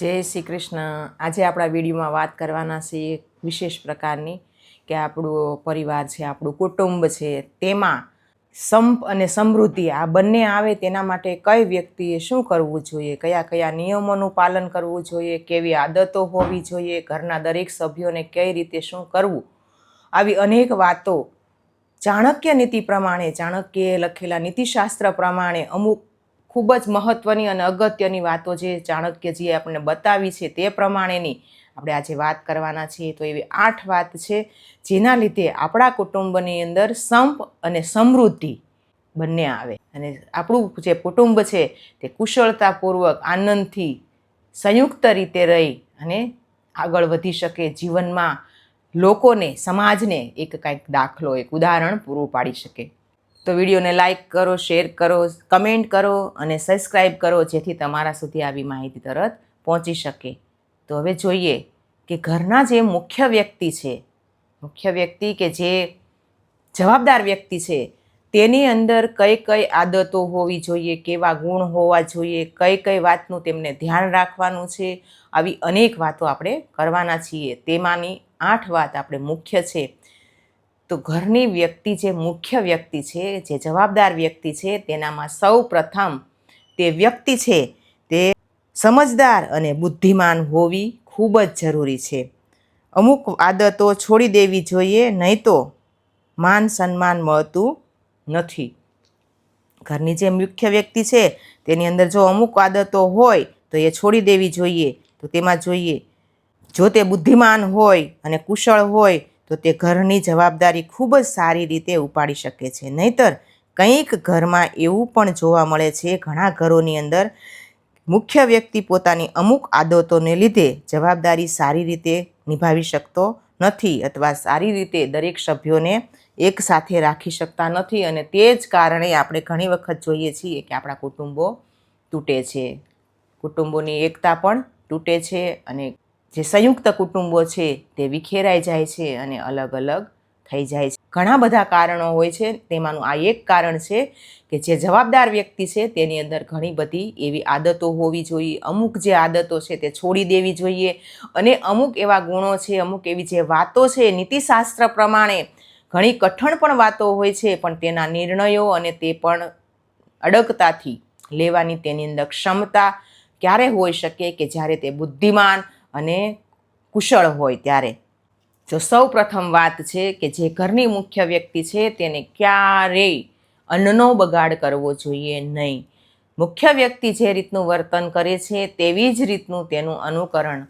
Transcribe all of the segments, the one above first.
જય શ્રી કૃષ્ણ. આજે આપણા વિડીયોમાં વાત કરવાના છે એક વિશેષ પ્રકારની કે આપણો પરિવાર છે, આપણું કુટુંબ છે, તેમાં સંપ અને સમૃદ્ધિ, આ બંને આવે તેના માટે કઈ વ્યક્તિએ શું કરવું જોઈએ, કયા કયા નિયમોનું પાલન કરવું જોઈએ, કેવી આદતો હોવી જોઈએ, ઘરના દરેક સભ્યોને કઈ રીતે શું કરવું? આવી અનેક વાતો ચાણક્ય નીતિ પ્રમાણે, ચાણક્યએ લખેલા નીતિશાસ્ત્ર પ્રમાણે અમુક ખૂબ જ મહત્ત્વની અને અગત્યની વાતો જે ચાણક્યજીએ આપણને બતાવી છે તે પ્રમાણેની આપણે આજે વાત કરવાના છીએ. તો એવી આઠ વાત છે જેના લીધે આપણા કુટુંબની અંદર સંપ અને સમૃદ્ધિ બંને આવે. અને આપણું જે કુટુંબ છે તે કુશળતાપૂર્વક, આનંદથી, સંયુક્ત રીતે રહી અને આગળ વધી શકે. જીવનમાં લોકોને, સમાજને એક કાંઈક દાખલો, એક ઉદાહરણ પૂરું પાડી શકે. તો વિડીયોને લાઇક કરો, શેર કરો, કમેન્ટ કરો અને સબસ્ક્રાઈબ કરો જેથી તમારા સુધી આવી માહિતી તરત પહોંચી શકે. તો હવે જોઈએ કે ઘરના જે મુખ્ય વ્યક્તિ છે, મુખ્ય વ્યક્તિ કે જે જવાબદાર વ્યક્તિ છે, તેની અંદર કઈ કઈ આદતો હોવી જોઈએ, કેવા ગુણ હોવા જોઈએ, કઈ કઈ વાતનું તેમને ધ્યાન રાખવાનું છે, આવી અનેક વાતો આપણે કરવાના છીએ. તેમાંની આઠ વાત આપણે મુખ્ય છે. તો ઘરની વ્યક્તિ જે મુખ્ય વ્યક્તિ છે, જે જવાબદાર વ્યક્તિ છે, તેનામાં સૌ પ્રથમ તે વ્યક્તિ છે, તે સમજદાર અને બુદ્ધિમાન હોવી ખૂબ જ જરૂરી છે. અમુક આદતો છોડી દેવી જોઈએ, નહીં તો માન સન્માન મળતું નથી. ઘરની જે મુખ્ય વ્યક્તિ છે, તેની અંદર જો અમુક આદતો હોય, તો એ છોડી દેવી જોઈએ. તો તેમાં જોઈએ, જો તે બુદ્ધિમાન હોય અને કુશળ હોય તો તે ઘરની જવાબદારી ખૂબ જ સારી રીતે ઉપાડી શકે છે. નહીતર કંઈક ઘરમાં એવું પણ જોવા મળે છે, ઘણા ઘરોની અંદર મુખ્ય વ્યક્તિ પોતાની અમુક આદતોને લીધે જવાબદારી સારી રીતે નિભાવી શકતો નથી અથવા સારી રીતે દરેક સભ્યોને એક સાથે રાખી શકતા નથી અને તે જ કારણે આપણે ઘણી વખત જોઈએ છીએ કે આપણા કુટુંબો તૂટે છે. કુટુંબોની એકતા પણ તૂટે છે અને જે સંયુક્ત કુટુંબો છે તે વિખેરાઈ જાય છે અને અલગ અલગ થઈ જાય છે. ઘણા બધા કારણો હોય છે. તેમાંનું આ એક કારણ છે કે જે જવાબદાર વ્યક્તિ છે તેની અંદર ઘણી બધી એવી આદતો હોવી જોઈએ. અમુક જે આદતો છે તે છોડી દેવી જોઈએ અને અમુક એવા ગુણો છે, અમુક એવી જે વાતો છે નીતિશાસ્ત્ર પ્રમાણે ઘણી કઠણ પણ વાતો હોય છે, પણ તેના નિર્ણયો અને તે પણ અડગતાથી લેવાની તેની અંદર ક્ષમતા ક્યારે હોઈ શકે કે જ્યારે તે બુદ્ધિમાન અને કુશળ હોય ત્યારે. જો સૌ પ્રથમ વાત છે કે જે ઘરની મુખ્ય વ્યક્તિ છે તેને ક્યારેય અન્નનો બગાડ કરવો જોઈએ નહીં. મુખ્ય વ્યક્તિ જે રીતનું વર્તન કરે છે તેવી જ રીતનું તેનું અનુકરણ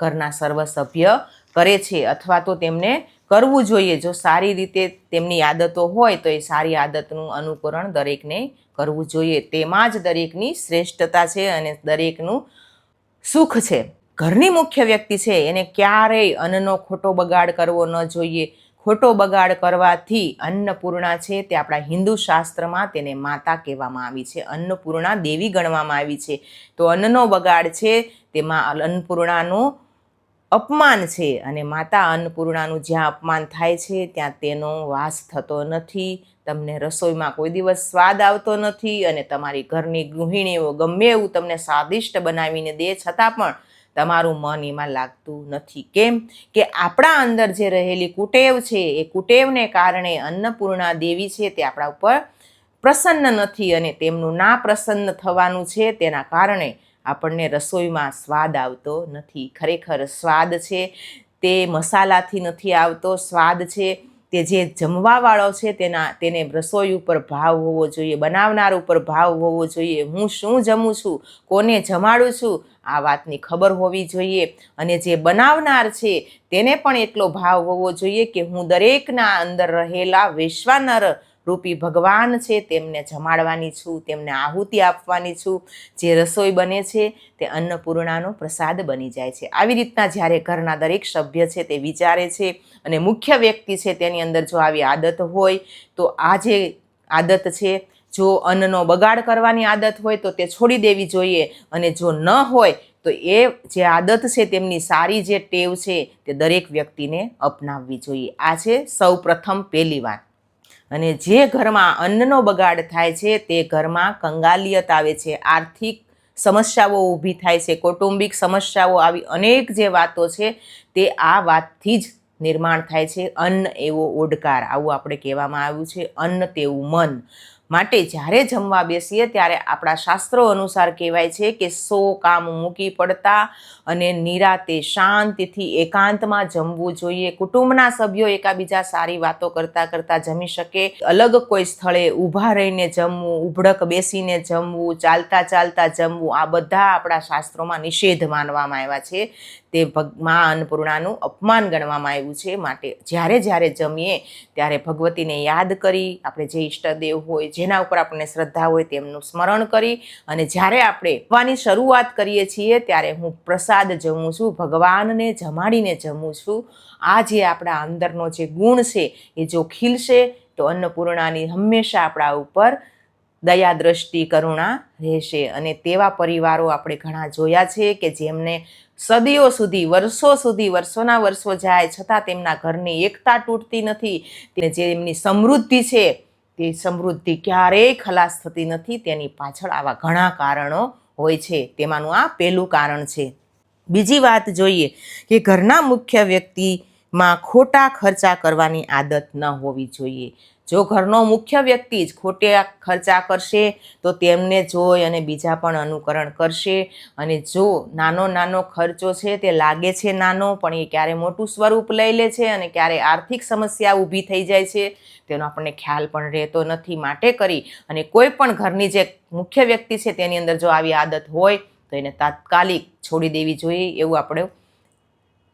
ઘરના સર્વ સભ્ય કરે છે અથવા તો તેમને કરવું જોઈએ. જો સારી રીતે તેમની આદતો હોય તો એ સારી આદતનું અનુકરણ દરેકને કરવું જોઈએ. તેમાં જ દરેકની શ્રેષ્ઠતા છે અને દરેકનું સુખ છે. ઘરની મુખ્ય વ્યક્તિ છે, એને ક્યારેય અન્નનો ખોટો બગાડ કરવો ન જોઈએ. ખોટો બગાડ કરવાથી અન્નપૂર્ણા છે તે આપણા હિન્દુ શાસ્ત્રમાં તેને માતા કહેવામાં આવી છે. અન્નપૂર્ણા દેવી ગણવામાં આવી છે. તો અન્નનો બગાડ છે તેમાં અન્નપૂર્ણાનું અપમાન છે અને માતા અન્નપૂર્ણાનું જ્યાં અપમાન થાય છે ત્યાં તેનો વાસ થતો નથી. તમને રસોઈમાં કોઈ દિવસ સ્વાદ આવતો નથી અને તમારી ઘરની ગૃહિણીઓ ગમે એવું તમને સ્વાદિષ્ટ બનાવીને દે, છતાં પણ તમારું મન એમાં લાગતું નથી. કેમ કે આપણા અંદર જે રહેલી કુટેવ છે, એ કુટેવને કારણે અન્નપૂર્ણા દેવી છે તે આપણા ઉપર પ્રસન્ન નથી અને તેમનું ના પ્રસન્ન થવાનું છે તેના કારણે આપણને રસોઈમાં સ્વાદ આવતો નથી. ખરેખર સ્વાદ છે તે મસાલાથી નથી આવતો. સ્વાદ છે તે જે જમવાવાળો છે તેના, તેને રસોઈ ઉપર ભાવ હોવો જોઈએ, બનાવનાર ઉપર ભાવ હોવો જોઈએ. હું શું જમું છું? કોને જમાડું છું? આ વાતની ખબર હોવી જોઈએ અને જે બનાવનાર છે તેને પણ એટલો ભાવ હોવો જોઈએ કે હું દરેકના અંદર રહેલા વિશ્વાનર રૂપી ભગવાન છે તેમને જમાડવાની છું, તેમને આહુતિ આપવાની છું. જે રસોઈ બને છે તે અન્નપૂર્ણાનો પ્રસાદ બની જાય છે. આવી રીતના જ્યારે ઘરના દરેક સભ્ય છે તે વિચારે છે અને મુખ્ય વ્યક્તિ છે તેની અંદર જો આવી આદત હોય તો આ જે આદત છે, જો અન્નનો બગાડ કરવાની આદત હોય તો તે છોડી દેવી જોઈએ અને જો ન હોય તો એ જે આદત છે તેમની સારી જે ટેવ છે તે દરેક વ્યક્તિને અપનાવવી જોઈએ. આ છે સૌ પ્રથમ પહેલી વાત. અને જે ઘરમાં અન્નનો બગાડ થાય છે તે ઘરમાં કંગાલિયત આવે છે, આર્થિક સમસ્યાઓ ઊભી થાય છે, કૌટુંબિક સમસ્યાઓ આવી અનેક જે વાતો છે તે આ વાતથી જ નિર્માણ થાય છે. અન્ન એવો ઓડકાર, આવું આપણે કહેવામાં આવ્યું છે, અન્ન તેવું મન. માટે જ્યારે જમવા બેસીએ ત્યારે આપણા શાસ્ત્રો અનુસાર કહેવાય છે કે સો કામ મૂકી પડતા અને નિરાતે શાંતિથી એકાંતમાં જમવું જોઈએ. કુટુંબના સભ્યો એકાબીજા સારી વાતો કરતા કરતા જમી શકે. અલગ કોઈ સ્થળે ઊભા રહીને જમવું, ઉભડક બેસીને જમવું, ચાલતા ચાલતા જમવું આ બધા આપણા શાસ્ત્રોમાં નિષેધ માનવામાં આવ્યા છે. તે ભગ અન્નપૂર્ણાનું અપમાન ગણવામાં આવ્યું છે માટે જ્યારે જ્યારે જમીએ ત્યારે ભગવતીને યાદ કરી, આપણે જે ઈષ્ટદેવ હોય, જેના ઉપર આપણને શ્રદ્ધા હોય તેમનું સ્મરણ કરી અને જ્યારે આપણે જમવાની શરૂઆત કરીએ છીએ ત્યારે હું પ્રસાદ જમું છું, ભગવાનને જમાડીને જમું છું. આ જે આપણા અંદરનો જે ગુણ છે એ જો ખીલશે તો અન્નપૂર્ણાની હંમેશા આપણા ઉપર દયા દ્રષ્ટિ કરુણા રહેશે અને તેવા પરિવારો આપણે ઘણા જોયા છે કે જેમને સદીઓ સુધી, વર્ષો સુધી, વર્ષોના વર્ષો જાય છતાં તેમના ઘરની એકતા તૂટતી નથી. જે એમની સમૃદ્ધિ છે, તે સમૃદ્ધિ ક્યારેય ખલાસ થતી નથી. તેની પાછળ આવા ઘણા કારણો હોય છે. તેમાંનું આ પહેલું કારણ છે. બીજી વાત જોઈએ કે ઘરના મુખ્ય વ્યક્તિમાં ખોટા ખર્ચા કરવાની આદત ન હોવી જોઈએ. જો ઘરનો મુખ્ય વ્યક્તિ જ ખોટા ખર્ચા કરશે, તો તેમને જોઈ અને બીજા પણ અનુકરણ કરશે. અને જો નાનો નાનો ખર્ચો છે, તે લાગે છે નાનો, પણ એ ક્યારે મોટું સ્વરૂપ લઈ લે છે અને ક્યારે આર્થિક સમસ્યા ઊભી થઈ જાય છે, તેનો આપણને ખ્યાલ પણ રહેતો નથી માટે કરી. અને કોઈ પણ ઘરની જે મુખ્ય વ્યક્તિ છે, તેની અંદર જો આવી આદત હોય, તો એને તાત્કાલિક છોડી દેવી જોઈએ એવું આપણે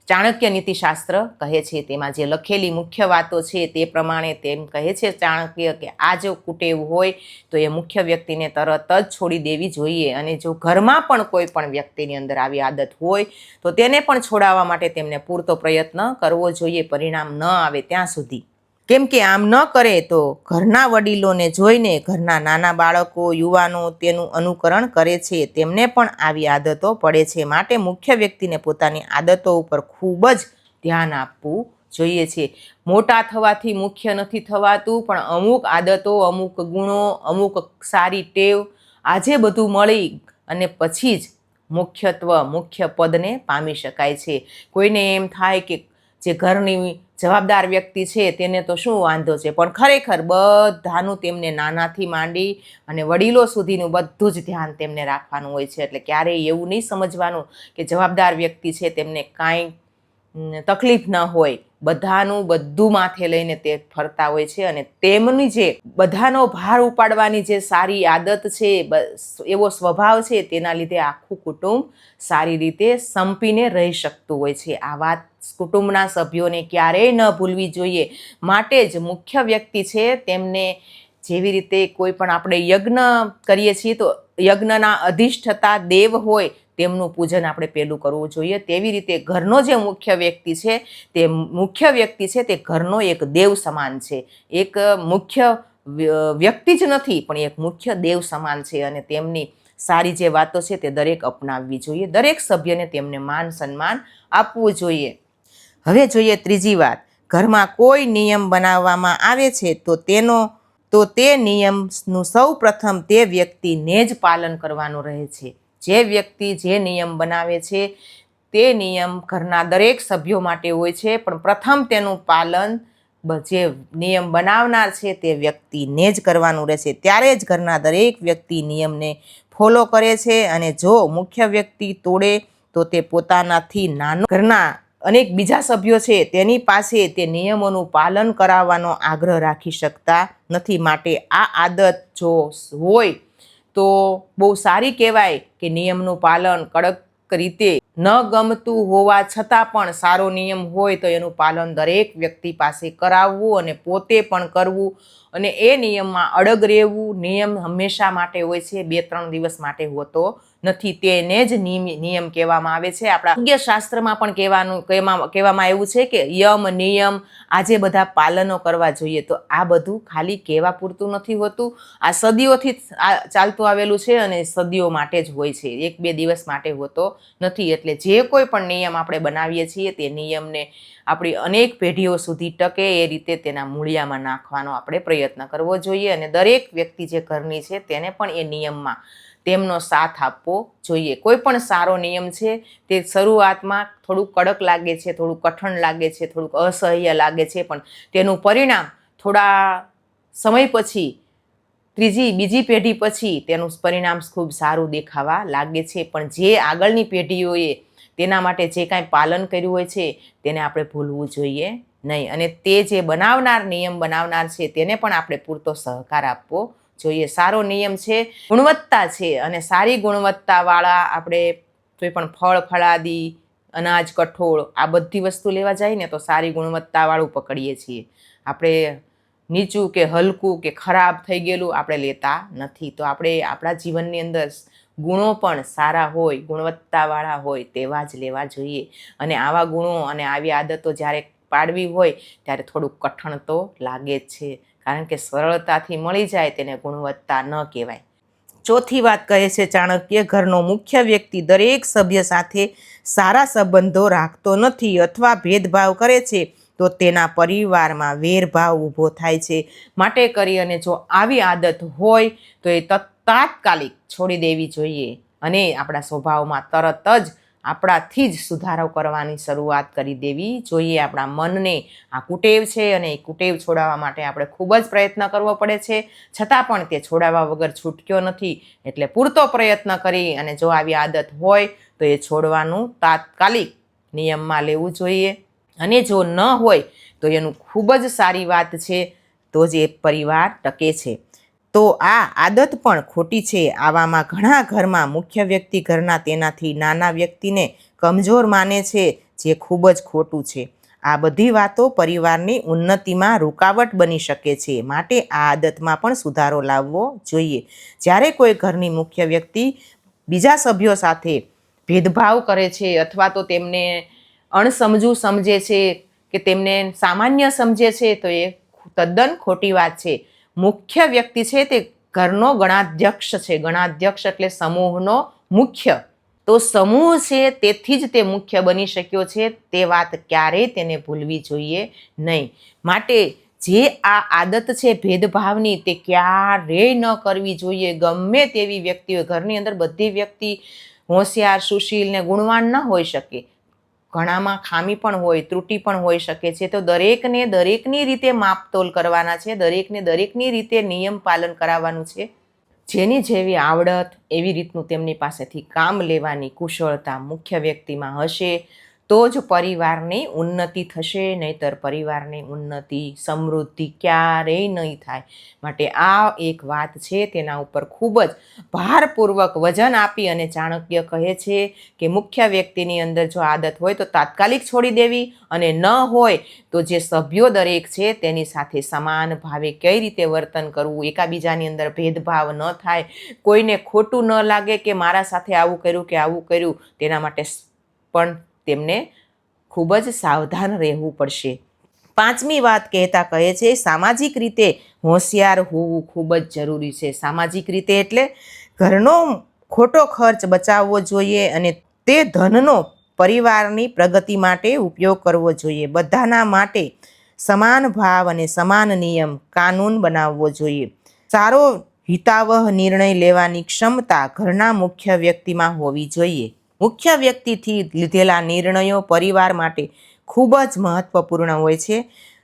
ચાણક્ય નીતિશાસ્ત્ર કહે છે, તેમાં જે લખેલી મુખ્ય વાતો છે તે પ્રમાણે તેમ કહે છે ચાણક્ય કે આ જો કુટેવ હોય, તો એ મુખ્ય વ્યક્તિને તરત જ છોડી દેવી જોઈએ અને જો ઘરમાં પણ કોઈ પણ વ્યક્તિની અંદર આવી આદત હોય, તો તેને પણ છોડાવવા માટે તેમને પૂરતો પ્રયત્ન કરવો જોઈએ, પરિણામ ન આવે ત્યાં સુધી. કેમ કે આમ ન કરે તો ઘરના વડીલોને જોઈને ઘરના નાના બાળકો, યુવાનો તેનું અનુકરણ કરે છે. તેમને પણ આવી આદતો પડે છે. માટે મુખ્ય વ્યક્તિને પોતાની આદતો ઉપર ખૂબ જ ધ્યાન આપવું જોઈએ છે. મોટા થવાથી મુખ્ય નથી થવાતું, પણ અમુક આદતો, અમુક ગુણો, અમુક સારી ટેવ આજે બધું મળી અને પછી જ મુખ્યત્વ, મુખ્ય પદને પામી શકાય છે. કોઈને એમ થાય કે જે ઘરની જવાબદાર વ્યક્તિ છે, તેને તો શું વાંધો છે? પણ ખરેખર બધાનું તેમને નાનાથી માંડી અને વડીલો સુધીનું બધું જ ધ્યાન તેમને રાખવાનું હોય છે. એટલે ક્યારેય એવું નહીં સમજવાનું કે જવાબદાર વ્યક્તિ છે, તેમને કાંઈ તકલીફ ન હોય. બધાનું બધું માથે લઈને તે ફરતા હોય છે અને તેમની જે બધાનો ભાર ઉપાડવાની જે સારી આદત છે એવો સ્વભાવ છે, તેના લીધે આખું કુટુંબ સારી રીતે સંપીને રહી શકતું હોય છે. આ વાત કુટુંબના સભ્યોને ક્યારેય ન ભૂલવી જોઈએ. માટે જ મુખ્ય વ્યક્તિ છે, તેમને જેવી રીતે કોઈ પણ આપણે યજ્ઞ કરીએ છીએ, તો યજ્ઞના અધિષ્ઠતા દેવ હોય તેમનું પૂજન આપણે પેલું કરવું જોઈએ. તેવી રીતે ઘરનો જે મુખ્ય વ્યક્તિ છે, તે મુખ્ય વ્યક્તિ છે, તે ઘરનો એક દેવ સમાન છે. એક મુખ્ય વ્યક્તિ જ નથી, પણ એક મુખ્ય દેવ સમાન છે અને તેમની સારી જે વાતો છે તે દરેક અપનાવવી જોઈએ. દરેક સભ્યને તેમને માન સન્માન આપવું જોઈએ. હવે જોઈએ ત્રીજી વાત. ઘરમાં કોઈ નિયમ બનાવવામાં આવે છે, તો તેનો, તો તે નિયમનું સૌ પ્રથમ તે વ્યક્તિને જ પાલન કરવાનું રહે છે. જે વ્યક્તિ જે નિયમ બનાવે છે, તે નિયમ ઘરના દરેક સભ્યો માટે હોય છે, પણ પ્રથમ તેનું પાલન જે નિયમ બનાવનાર છે તે વ્યક્તિને જ કરવાનું રહેશે. ત્યારે જ ઘરના દરેક વ્યક્તિ નિયમને ફોલો કરે છે અને જો મુખ્ય વ્યક્તિ તોડે, તો તે પોતાનાથી નાનો ઘરના અનેક બીજા સભ્યો છે, તેની પાસે તે નિયમોનું પાલન કરાવવાનો આગ્રહ રાખી શકતા નથી. માટે આ આદત જો હોય તો બહુ સારી કહેવાય કે નિયમનું પાલન કડક રીતે ન ગમતું હોવા છતાં પણ સારો નિયમ હોય તો એનું પાલન દરેક વ્યક્તિ પાસે કરાવવું અને પોતે પણ કરવું. અને એ નિયમમાં અડગ રહેવું નિયમ હંમેશા માટે હોય છે, બે, ત્રણ દિવસ માટે હોતો નથી તેને જ નિયમ નિયમ કહેવામાં આવે છે. આપણા શાસ્ત્રમાં પણ કહેવાનું કહેવામાં આવ્યું છે કે યમ, નિયમ આજે બધા પાલનો કરવા જોઈએ. તો આ બધું ખાલી કહેવા પૂરતું નથી હોતું. આ સદીઓથી ચાલતું આવેલું છે અને સદીઓ માટે જ હોય છે. એક બે દિવસ માટે હોતો નથી. એટલે જે કોઈ પણ નિયમ આપણે બનાવીએ છીએ, તે નિયમને આપણી અનેક પેઢીઓ સુધી ટકે એ રીતે તેના મૂળિયામાં નાખવાનો આપણે પ્રયત્ન કરવો જોઈએ. અને દરેક વ્યક્તિ જે ઘરની છે, તેને પણ એ નિયમમાં તેમનો સાથ આપવો જોઈએ. કોઈ પણ સારો નિયમ છે તે શરૂઆતમાં થોડુંક કડક લાગે છે, થોડુંક કઠણ લાગે છે, થોડુંક અસહ્ય લાગે છે, પણ તેનું પરિણામ થોડા સમય પછી, ત્રીજી, બીજી પેઢી પછી તેનું પરિણામ ખૂબ સારું દેખાવા લાગે છે. પણ જે આગળની પેઢીઓએ તેના માટે જે કાંઈ પાલન કર્યું હોય છે તેને આપણે ભૂલવું જોઈએ નહીં. અને તે જે બનાવનાર નિયમ બનાવનાર છે તેને પણ આપણે પૂરતો સહકાર આપવો જોઈએ. સારો નિયમ છે, ગુણવત્તા છે અને સારી ગુણવત્તાવાળા આપણે કોઈ પણ ફળ, ફળાદી, અનાજ, કઠોળ આ બધી વસ્તુ લેવા જાય ને તો સારી ગુણવત્તાવાળું પકડીએ છીએ. આપણે નીચું કે હલકું કે ખરાબ થઈ ગયેલું આપણે લેતા નથી. તો આપણે આપણા જીવનની અંદર ગુણો પણ સારા હોય, ગુણવત્તાવાળા હોય તેવા જ લેવા જોઈએ. અને આવા ગુણો અને આવી આદતો જ્યારે પાડવી હોય ત્યારે થોડુંક કઠણ તો લાગે જ છે. કારણ કે સરળતાથી મળી જાય તેને ગુણવત્તા ન કહેવાય. ચોથી વાત કહે છે ચાણક્ય, ઘરનો મુખ્ય વ્યક્તિ દરેક સભ્ય સાથે સારા સંબંધો રાખતો નથી અથવા ભેદભાવ કરે છે, તો તેના પરિવારમાં વેરભાવ ઊભો થાય છે. માટે કરી અને જો આવી આદત હોય, તો એ તત- તાત્કાલિક છોડી દેવી જોઈએ અને આપણા સ્વભાવમાં તરત જ આપણાથી જ સુધારો કરવાની શરૂઆત કરી દેવી. જોઈએ આપણા મનને આ કુટેવ છે અને એ કુટેવ છોડાવવા માટે આપણે ખૂબ જ પ્રયત્ન કરવો પડે છે. છતાં પણ તે છોડાવવા વગર છૂટક્યો નથી. એટલે પૂરતો પ્રયત્ન કરી અને જો આવી આદત હોય તો એ છોડવાનું તાત્કાલિક નિયમમાં લેવું જોઈએ. અને જો ન હોય તો એનું ખૂબ જ સારી વાત છે. તો જ એ પરિવાર ટકે છે. તો આ આદત પણ ખોટી છે. આવામાં ઘણા ઘરમાં મુખ્ય વ્યક્તિ ઘરના તેનાથી નાના વ્યક્તિને કમજોર માને છે, જે ખૂબ જ ખોટું છે. આ બધી વાતો પરિવારની ઉન્નતિમાં રૂકાવટ બની શકે છે. માટે આ આદતમાં પણ સુધારો લાવવો જોઈએ. જ્યારે કોઈ ઘરની મુખ્ય વ્યક્તિ બીજા સભ્યો સાથે ભેદભાવ કરે છે અથવા તો તેમને અણસમજુ સમજે છે કે તેમને સામાન્ય સમજે છે, તો એ તદ્દન ખોટી વાત છે. મુખ્ય વ્યક્તિ છે તે ઘરનો ગણાધ્યક્ષ છે. ગણાધ્યક્ષ એટલે સમૂહનો મુખ્ય. તો સમૂહ છે તેથી જ તે મુખ્ય બની શક્યો છે. તે વાત ક્યારેય તેને ભૂલવી જોઈએ નહીં. માટે જે આ આદત છે ભેદભાવની તે ક્યારેય ન કરવી જોઈએ. ગમે તેવી વ્યક્તિઓ ઘરની અંદર બધી વ્યક્તિ હોશિયાર, સુશીલ ને ગુણવાન ન હોઈ શકે. ઘણામાં ખામી પણ હોય, ત્રુટિ પણ હોઈ શકે છે. તો દરેકને દરેકની રીતે માપતોલ કરવાના છે, દરેકને દરેકની રીતે નિયમ પાલન કરાવવાનું છે. જેની જેવી આવડત, એવી રીતનું તેમની પાસેથી કામ લેવાની કુશળતા મુખ્ય વ્યક્તિમાં હશે. તો જ પરિવારની ઉન્નતિ થશે, નહીતર પરિવારની ઉન્નતિ, સમૃદ્ધિ ક્યારેય નહીં થાય. માટે આ એક વાત છે, તેના ઉપર ખૂબ જ ભારપૂર્વક વજન આપી અને ચાણક્ય કહે છે કે મુખ્ય વ્યક્તિની અંદર જો આદત હોય તો તાત્કાલિક છોડી દેવી અને ન હોય તો જે સભ્યો દરેક છે તેની સાથે સમાન ભાવે કઈ રીતે વર્તન કરવું, એકાબીજાની અંદર ભેદભાવ ન થાય, કોઈને ખોટું ન લાગે કે મારા સાથે આવું કર્યું કે આવું કર્યું, તેના માટે પણ તેમને ખૂબ જ સાવધાન રહેવું પડશે. પાંચમી વાત કહેતા કહે છે, સામાજિક રીતે હોશિયાર હોવું ખૂબ જ જરૂરી છે. સામાજિક રીતે એટલે ઘરનો ખોટો ખર્ચ બચાવવો જોઈએ અને તે ધનનો પરિવારની પ્રગતિ માટે ઉપયોગ કરવો જોઈએ. બધાના માટે સમાન ભાવ અને સમાન નિયમ કાનૂન બનાવવો જોઈએ. સારો હિતાવહ નિર્ણય લેવાની ક્ષમતા ઘરના મુખ્ય વ્યક્તિમાં હોવી જોઈએ. મુખ્ય વ્યક્તિથી લીધેલા નિર્ણયો પરિવાર માટે ખૂબ જ મહત્વપૂર્ણ હોય છે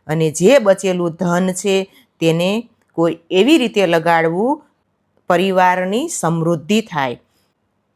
અને જે બચેલું ધન છે તેને કોઈ એવી રીતે લગાડવું પરિવારની સમૃદ્ધિ થાય.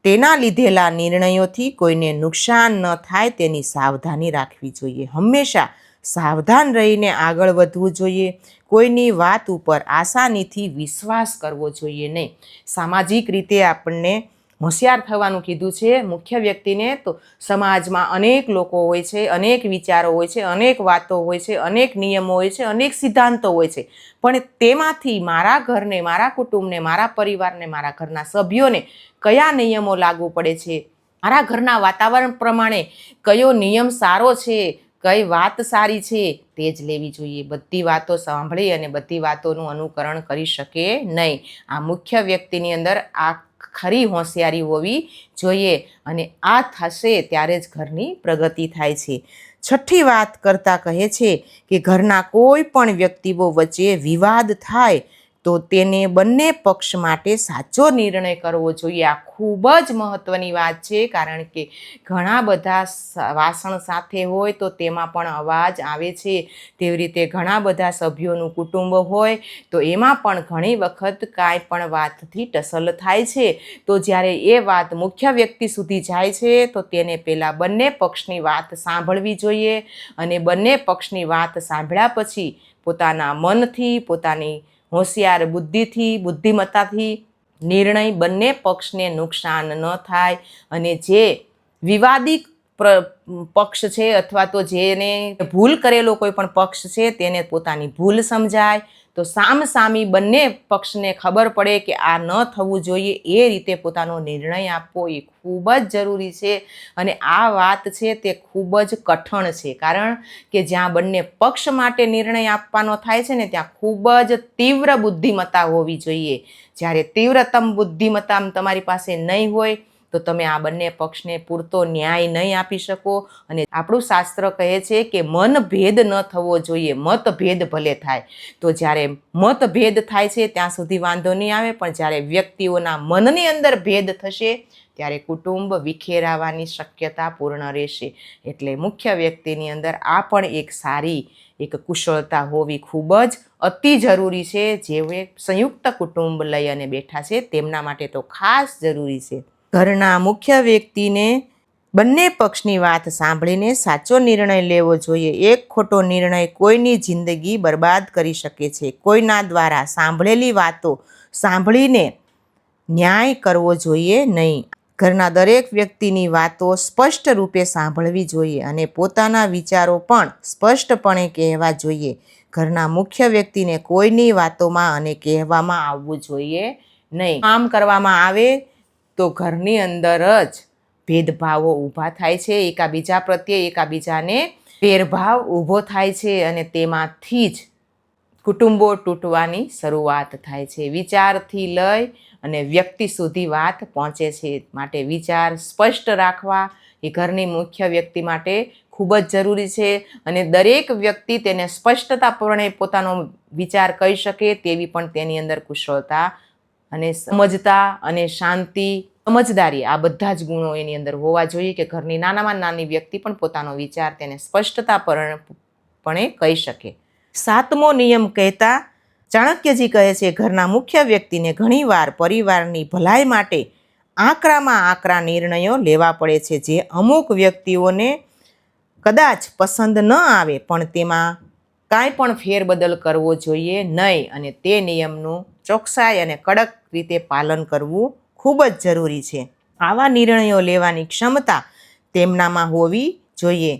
તેના લીધેલા નિર્ણયોથી કોઈને નુકસાન ન થાય તેની સાવધાની રાખવી જોઈએ. હંમેશા સાવધાન રહીને આગળ વધવું જોઈએ. કોઈની વાત ઉપર આસાનીથી વિશ્વાસ કરવો જોઈએ નહીં. સામાજિક રીતે આપણને હોશિયાર થવાનું કીધું છે. મુખ્ય વ્યક્તિને તો સમાજમાં અનેક લોકો હોય છે, અનેક વિચારો હોય છે, અનેક વાતો હોય છે, અનેક નિયમો હોય છે, અનેક સિદ્ધાંતો હોય છે. પણ તેમાંથી મારા ઘરને, મારા કુટુંબને, મારા પરિવારને, મારા ઘરના સભ્યોને કયા નિયમો લાગુ પડે છે? મારા ઘરના વાતાવરણ પ્રમાણે કયો નિયમ સારો છે? કઈ વાત સારી છે? તે જ લેવી જોઈએ. બધી વાતો સાંભળી અને બધી વાતોનું અનુકરણ કરી શકે નહીં. આ મુખ્ય વ્યક્તિની અંદર આ ખરી હોશિયારી હોવી જોઈએ અને આ થશે ત્યારે જ ઘરની પ્રગતિ થાય છે. છઠ્ઠી વાત કરતાં કહે છે કે ઘરના કોઈ પણ વ્યક્તિઓ વચ્ચે વિવાદ થાય તો તેને બંને પક્ષ માટે સાચો નિર્ણય કરવો જોઈએ. આ ખૂબ જ મહત્ત્વની વાત છે, કારણ કે ઘણા બધા વાસણ સાથે હોય તો તેમાં પણ અવાજ આવે છે. તેવી રીતે ઘણા બધા સભ્યોનું કુટુંબ હોય તો એમાં પણ ઘણી વખત કાંઈ પણ વાતથી ટસલ થાય છે. તો જ્યારે એ વાત મુખ્ય વ્યક્તિ સુધી જાય છે, તો તેને પહેલાં બંને પક્ષની વાત સાંભળવી જોઈએ અને બંને પક્ષની વાત સાંભળ્યા પછી પોતાના મનથી, પોતાની હોશિયાર બુદ્ધિથી, બુદ્ધિમત્તાથી નિર્ણય બંને પક્ષને નુકસાન ન થાય અને જે વિવાદિત પક્ષ છે અથવા તો જેને ભૂલ કરેલો કોઈ પણ પક્ષ છે તેને પોતાની ભૂલ સમજાય તો સામસામી બંને પક્ષને ખબર પડે કે આ ન થવું જોઈએ એ રીતે પોતાનો નિર્ણય આપવો એ ખૂબ જ જરૂરી છે. અને આ વાત છે તે ખૂબ જ કઠણ છે. કારણ કે જ્યાં બંને પક્ષ માટે નિર્ણય આપવાનો થાય છે ને ત્યાં ખૂબ જ તીવ્ર બુદ્ધિમત્તા હોવી જોઈએ. જ્યારે તીવ્રતમ બુદ્ધિમત્તા તમારી પાસે નહીં હોય તો તમે આ બંને પક્ષને પૂરતો ન્યાય નહીં આપી શકો. અને આપણું શાસ્ત્ર કહે છે કે મનભેદ ન થવો જોઈએ, મતભેદ ભલે થાય. તો જ્યારે મતભેદ થાય છે, ત્યાં સુધી વાંધો નહીં આવે. પણ જ્યારે વ્યક્તિઓના મનની અંદર ભેદ થશે, ત્યારે કુટુંબ વિખેરાવાની શક્યતા પૂર્ણ રહેશે. એટલે મુખ્ય વ્યક્તિની અંદર આ પણ એક સારી, એક કુશળતા હોવી ખૂબ જ અતિ જરૂરી છે. જેઓ સંયુક્ત કુટુંબ લઈ અને બેઠા છે, તેમના માટે તો ખાસ જરૂરી છે. ઘરના મુખ્ય વ્યક્તિને બંને પક્ષની વાત સાંભળીને સાચો નિર્ણય લેવો જોઈએ. એક ખોટો નિર્ણય કોઈની જિંદગી બરબાદ કરી શકે છે. કોઈના દ્વારા સાંભળેલી વાતો સાંભળીને ન્યાય કરવો જોઈએ નહીં. ઘરના દરેક વ્યક્તિની વાતો સ્પષ્ટ રૂપે સાંભળવી જોઈએ અને પોતાના વિચારો પણ સ્પષ્ટપણે કહેવા જોઈએ. ઘરના મુખ્ય વ્યક્તિને કોઈની વાતોમાં અને કહેવામાં આવવું જોઈએ નહીં. કામ કરવામાં આવે તો ઘરની અંદર જ ભેદભાવો ઊભા થાય છે, એકાબીજા પ્રત્યે એકાબીજાને ભેરભાવ ઊભો થાય છે અને તેમાંથી જ કુટુંબો તૂટવાની શરૂઆત થાય છે. વિચારથી લઈ અને વ્યક્તિ સુધી વાત પહોંચે છે. માટે વિચાર સ્પષ્ટ રાખવા એ ઘરની મુખ્ય વ્યક્તિ માટે ખૂબ જ જરૂરી છે અને દરેક વ્યક્તિ તેને સ્પષ્ટતાપૂર્ણે પોતાનો વિચાર કહી શકે તેવી પણ તેની અંદર કુશળતા અને સમજતા અને શાંતિ સમજદારી આ બધા જ ગુણો એની અંદર હોવા જોઈએ કે ઘરની નાનામાં નાની વ્યક્તિ પણ પોતાનો વિચાર તેને સ્પષ્ટતાપણે કહી શકે. સાતમો નિયમ કહેતા ચાણક્યજી કહે છે, ઘરના મુખ્ય વ્યક્તિને ઘણીવાર પરિવારની ભલાઈ માટે આકરામાં આકરા નિર્ણયો લેવા પડે છે, જે અમુક વ્યક્તિઓને કદાચ પસંદ ન આવે, પણ તેમાં કાંઈ પણ ફેરબદલ કરવો જોઈએ નહીં અને તે નિયમનું ચોકસાઈ અને કડક રીતે પાલન કરવું ખૂબ જ જરૂરી છે. આવા નિર્ણયો લેવાની ક્ષમતા તેમનામાં હોવી જોઈએ.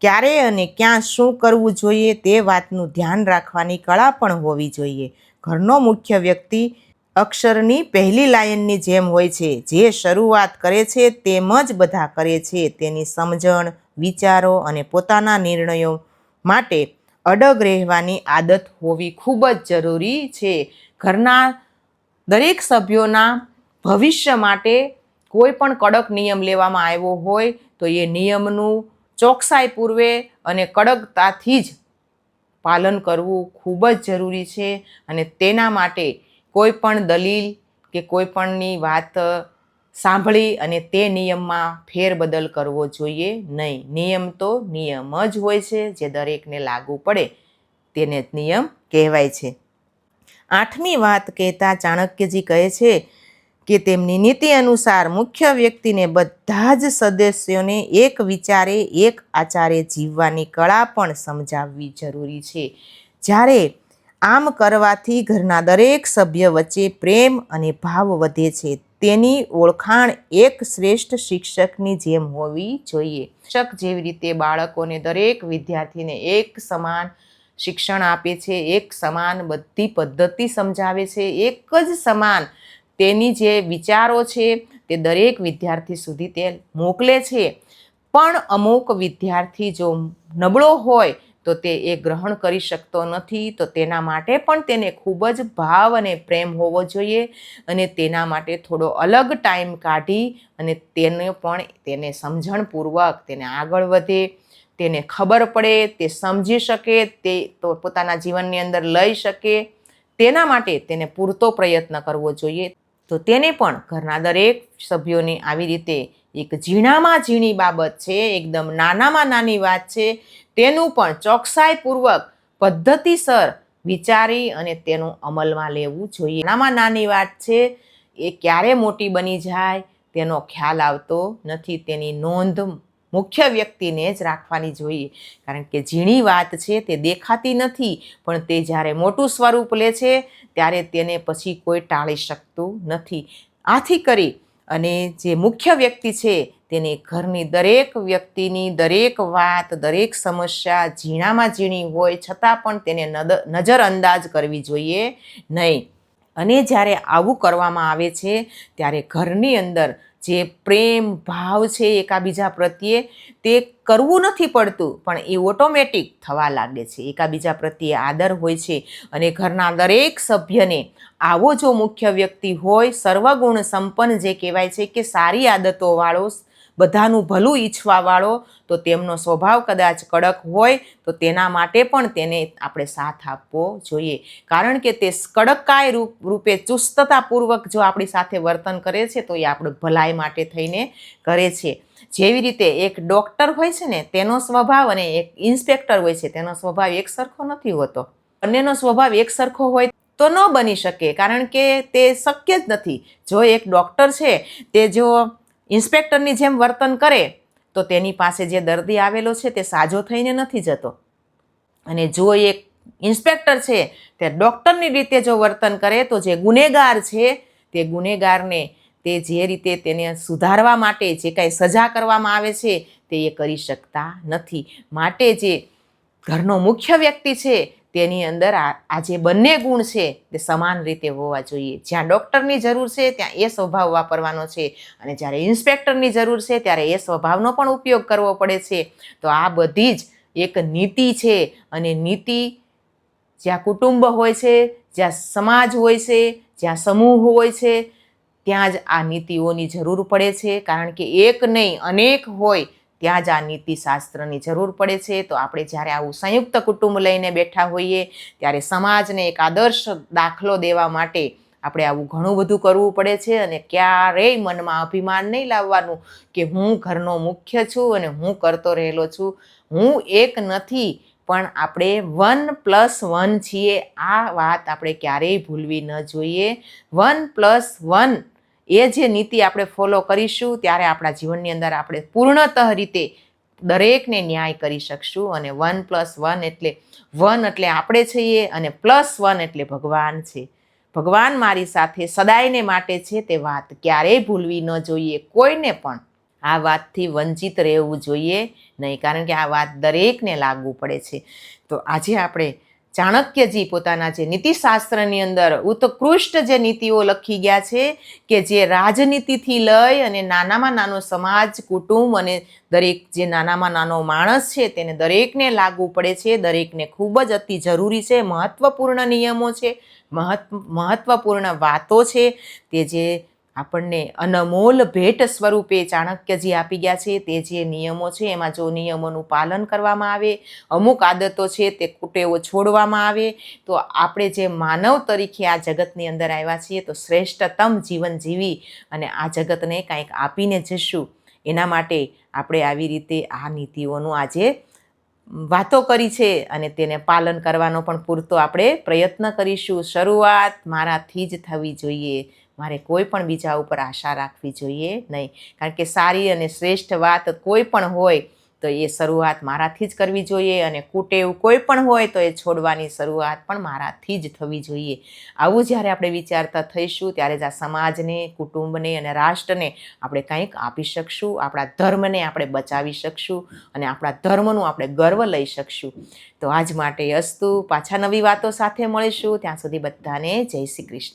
ક્યારે અને ક્યાં શું કરવું જોઈએ તે વાતનું ધ્યાન રાખવાની કળા પણ હોવી જોઈએ. ઘરનો મુખ્ય વ્યક્તિ અક્ષરની પહેલી લાયનની જેમ હોય છે. જે શરૂઆત કરે છે તેમ જ બધા કરે છે. તેની સમજણ, વિચારો અને પોતાના નિર્ણયો માટે અડગ રહેવાની આદત હોવી ખૂબ જ જરૂરી છે. ઘરના દરેક સભ્યોના ભવિષ્ય માટે કોઈ પણ કડક નિયમ લેવામાં આવ્યો હોય તો એ નિયમનું ચોકસાઈ પૂર્વે અને કડકતાથી જ પાલન કરવું ખૂબ જ જરૂરી છે અને તેના માટે કોઈ પણ દલીલ કે કોઈ પણની વાત સાંભળી અને તે નિયમમાં ફેરબદલ કરવો જોઈએ નહીં. નિયમ તો નિયમ જ હોય છે જે દરેકને લાગુ પડે, તેને જ નિયમ કહેવાય છે. આઠમી વાત કહેતા ચાણક્યજી કહે છે કે તેમની નીતિ અનુસાર મુખ્ય વ્યક્તિને બધા જ સદસ્યોને એક વિચારે, એક આચારે જીવવાની કળા પણ સમજાવવી જરૂરી છે. જ્યારે આમ કરવાથી ઘરના દરેક સભ્ય વચ્ચે પ્રેમ અને ભાવ વધે છે, તેની ઓળખાણ એક શ્રેષ્ઠ શિક્ષકની જેમ હોવી જોઈએ. શિક્ષક જેવી રીતે બાળકોને દરેક વિદ્યાર્થીને એક સમાન શિક્ષણ આપે છે, એક સમાન બધી પદ્ધતિ સમજાવે છે, એક જ સમાન તેની જે વિચારો છે તે દરેક વિદ્યાર્થી સુધી તે મોકલે છે. પણ અમુક વિદ્યાર્થી જો નબળો હોય તો તે એ ગ્રહણ કરી શકતો નથી, તો તેના માટે પણ તેને ખૂબ જ ભાવ અને પ્રેમ હોવો જોઈએ અને તેના માટે થોડો અલગ ટાઈમ કાઢી અને તેને પણ તેને સમજણપૂર્વક તેને આગળ વધે, તેને ખબર પડે, તે સમજી શકે, તે તો પોતાના જીવનની અંદર લઈ શકે. તેના માટે તેને પૂરતો પ્રયત્ન કરવો જોઈએ. તો તેને પણ ઘરના દરેક સભ્યોને આવી રીતે એક ઝીણામાં ઝીણી બાબત છે, એકદમ નાનામાં નાની વાત છે. તેનું પણ ચોકસાઈપૂર્વક પદ્ધતિસર વિચારી અને તેનું અમલમાં લેવું જોઈએ. નાનામાં નાની વાત છે, એ ક્યારે મોટી બની જાય તેનો ખ્યાલ આવતો નથી. તેની નોંધ મુખ્ય વ્યક્તિને જ રાખવાની જોઈએ. કારણ કે ઝીણી વાત છે, તે દેખાતી નથી, પણ તે જ્યારે મોટું સ્વરૂપ લે છે, ત્યારે તેને પછી કોઈ ટાળી શકતું નથી. આથી કરી અને જે મુખ્ય વ્યક્તિ છે, તેને ઘરની દરેક વ્યક્તિની દરેક વાત, દરેક સમસ્યા ઝીણામાં ઝીણી હોય, છતાં પણ તેને નજર નજરઅંદાજ કરવી જોઈએ નહીં. અને જ્યારે આવું કરવામાં આવે છે, ત્યારે ઘરની અંદર જે પ્રેમ ભાવ છે એકાબીજા પ્રત્યે તે કરવું નથી પડતું, પણ એ ઓટોમેટિક થવા લાગે છે. એકાબીજા પ્રત્યે આદર હોય છે અને ઘરના દરેક સભ્યને આવો જો મુખ્ય વ્યક્તિ હોય, સર્વગુણ સંપન્ન જે કહેવાય છે કે સારી આદતોવાળો બધાનું ભલું ઈચ્છવાવાળો, તો તેમનો સ્વભાવ કદાચ કડક હોય, તો તેના માટે પણ તેને આપણે સાથ આપવો જોઈએ. કારણ કે તે કડકાય રૂપ, રૂપે ચુસ્તતાપૂર્વક જો આપણી સાથે વર્તન કરે છે, તો એ આપણે ભલાઈ માટે થઈને કરે છે. જેવી રીતે એક ડૉક્ટર હોય છે ને, તેનો સ્વભાવ અને એક ઇન્સ્પેક્ટર હોય છે, તેનો સ્વભાવ એક સરખો નથી હોતો. બંનેનો સ્વભાવ એક સરખો હોય તો ન બની શકે, કારણ કે તે શક્ય જ નથી. જો એક ડૉક્ટર છે, તે જો ઇન્સ્પેક્ટરની જેમ વર્તન કરે, તો તેની પાસે જે દર્દી આવેલો છે તે સાજો થઈને નથી જતો. અને જો એક ઇન્સ્પેક્ટર છે, તે ડૉક્ટરની રીતે જો વર્તન કરે, તો જે ગુનેગાર છે, તે ગુનેગારને તે જે રીતે તેને સુધારવા માટે જે કાંઈ સજા કરવામાં આવે છે, તે એ કરી શકતા નથી. માટે જે ઘરનો મુખ્ય વ્યક્તિ છે તેની અંદર આ આ જે બંને ગુણ છે તે સમાન રીતે હોવા જોઈએ. જ્યાં ડૉક્ટરની જરૂર છે, ત્યાં એ સ્વભાવ વાપરવાનો છે. અને જ્યારે ઇન્સ્પેક્ટરની જરૂર છે, ત્યારે એ સ્વભાવનો પણ ઉપયોગ કરવો પડે છે. તો આ બધી જ એક નીતિ છે. અને નીતિ જ્યાં કુટુંબ હોય છે, જ્યાં સમાજ હોય છે, જ્યાં સમૂહ હોય છે, ત્યાં જ આ નીતિઓની જરૂર પડે છે. કારણ કે એક નહીં, અનેક હોય ત્યાં જ આ નીતિશાસ્ત્રની જરૂર પડે છે. તો આપણે જ્યારે આવું સંયુક્ત કુટુંબ લઈને બેઠા હોઈએ, ત્યારે સમાજને એક આદર્શ દાખલો દેવા માટે આપણે આવું ઘણું બધું કરવું પડે છે અને ક્યારેય મનમાં અભિમાન નહીં લાવવાનું કે હું ઘરનો મુખ્ય છું અને હું કરતો રહેલો છું. હું એક નથી, પણ આપણે વન પ્લસ વન છીએ. આ વાત આપણે ક્યારેય ભૂલવી ન જોઈએ. વન પ્લસ વન એ જે નીતિ આપણે ફોલો કરીશું, ત્યારે આપણા જીવનની અંદર આપણે પૂર્ણતઃ રીતે દરેકને ન્યાય કરી શકશું અને વન પ્લસ વન એટલે વન એટલે આપણે છીએ અને પ્લસ વન એટલે ભગવાન છે. ભગવાન મારી સાથે સદાયને માટે છે તે વાત ક્યારેય ભૂલવી ન જોઈએ, કોઈને પણ. આ વાતથી વંચિત રહેવું જોઈએ નહીં, કારણ કે આ વાત દરેકને લાગુ પડે છે. તો આજે આપણે ચાણક્યજી પોતાના જે નીતિશાસ્ત્રની અંદર ઉત્કૃષ્ટ જે નીતિઓ લખી ગયા છે કે જે રાજનીતિથી લઈ અને નાનામાં નાનો સમાજ, કુટુંબ અને દરેક જે નાનામાં નાનો માણસ છે તેને દરેકને લાગુ પડે છે, દરેકને ખૂબ જ અતિ જરૂરી છે મહત્ત્વપૂર્ણ નિયમો છે, મહત્વ મહત્ત્વપૂર્ણ વાતો છે તે જે આપણને અનમોલ ભેટ સ્વરૂપે ચાણક્યજી આપી ગયા છે. તે જે નિયમો છે, એમાં જો નિયમોનું પાલન કરવામાં આવે, અમુક આદતો છે તે કુટેવો છોડવામાં આવે, તો આપણે જે માનવ તરીકે આ જગતની અંદર આવ્યા છીએ, તો શ્રેષ્ઠતમ જીવન જીવી અને આ જગતને કાંઈક આપીને જશું. એના માટે આપણે આવી રીતે આ નીતિઓનું આજે વાતો કરી છે અને તેને પાલન કરવાનો પણ પૂરતો આપણે પ્રયત્ન કરીશું. શરૂઆત મારાથી જ થવી જોઈએ. મારે કોઈ પણ બીજા ઉપર આશા રાખવી જોઈએ નહીં. કારણ કે સારી અને શ્રેષ્ઠ વાત કોઈ પણ હોય તો એ શરૂઆત મારાથી જ કરવી જોઈએ અને કુટેવ કોઈ પણ હોય તો એ છોડવાની શરૂઆત પણ મારાથી જ થવી જોઈએ. આવું જ્યારે આપણે વિચારતા થઈશું ત્યારે જ આ સમાજને, કુટુંબને અને રાષ્ટ્રને આપણે કંઈક આપી શકશું, આપણા ધર્મને આપણે બચાવી શકશું અને આપણા ધર્મનું આપણે ગર્વ લઈ શકશું. તો આજ માટે અસ્તુ, પાછા નવી વાતો સાથે મળીશું. ત્યાં સુધી બધાને જય શ્રી કૃષ્ણ.